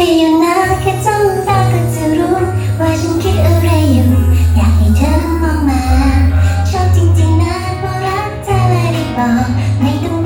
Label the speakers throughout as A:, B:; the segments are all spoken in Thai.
A: ธออยู่นะแค่จ้องตาก็จะรู้ ว่าฉันคิดอะไรอยู่ อยากให้เธอมองมา ชอบจริงๆนะเพราะรักเธอเลยได้บอกไม่ต้อง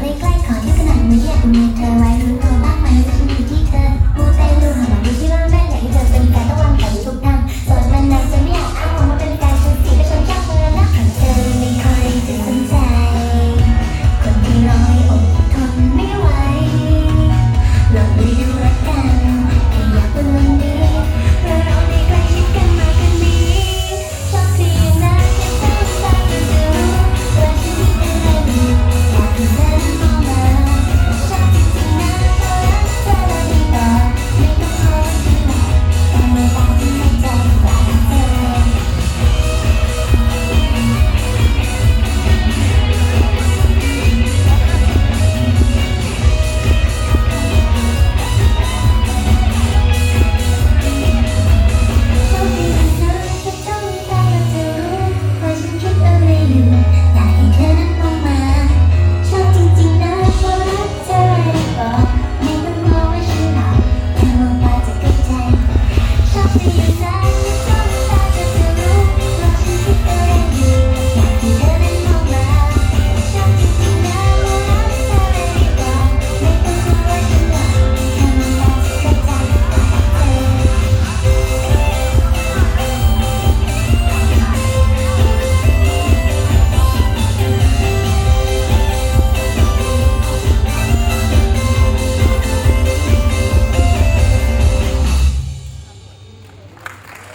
A: 霊界観良くない。無やと思 Thank you.